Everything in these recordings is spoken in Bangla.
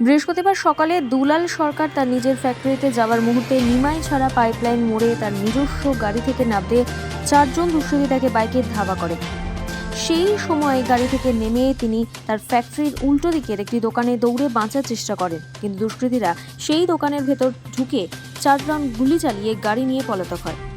বৃহস্পতিবার সকালে দুলাল সরকার তার নিজের ফ্যাক্টরিতে যাওয়ার মুহূর্তে নিমাই ছাড়া পাইপলাইন মোড়ে তার নিজস্ব গাড়ি থেকে নামতে চারজন দুষ্কৃতী তাকে বাইকে ধাওয়া করে। সেই সময় গাড়ি থেকে নেমে তিনি তার ফ্যাক্টরির উল্টো দিকের একটি দোকানে দৌড়ে বাঁচার চেষ্টা করেন। কিন্তু দুষ্কৃতীরা সেই দোকানের ভেতর ঢুকে চার রাউন্ড গুলি চালিয়ে গাড়ি নিয়ে পলাতক হয়।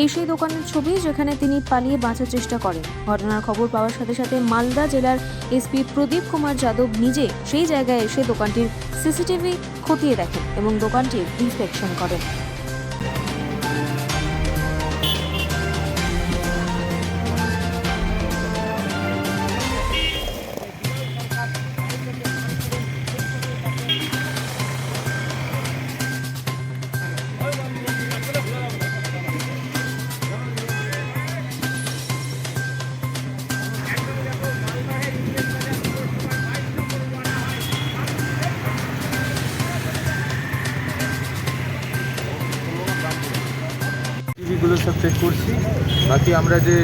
এই সেই দোকানের ছবি যেখানে তিনি পালিয়ে বাঁচার চেষ্টা করেন। ঘটনার খবর পাওয়ার সাথে সাথে মালদা জেলার এসপি প্রদীপ কুমার যাদব নিজে সেই জায়গায় এসে দোকানটির সিসিটিভি খতিয়ে দেখেন এবং দোকানটির ইন্সপেকশন করেন। টিভিগুলো সব চেক করছি। বাকি আমরা যে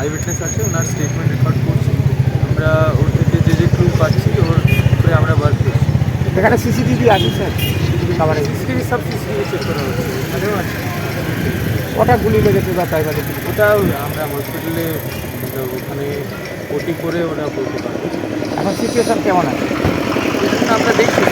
আই উইটনেস আছে ওনার স্টেটমেন্ট রেকর্ড করছি। আমরা ওর থেকে যে যে ক্লু পাচ্ছি ওর উপরে আমরা ওয়ার্ক করছি। এখানে সিসিটিভি আছে স্যার খাবারে সিসিটিভি সব সিসিটিভি চেক করা হচ্ছে। এখানেও আছে। কটা গুলি লেগেছে বা তাই কিছু? ওটাও আমরা হসপিটালে ওখানে ওটি করে ওরা বলতে পারব। এখন সিচুয়েশন কেমন আছে? আমরা দেখছি।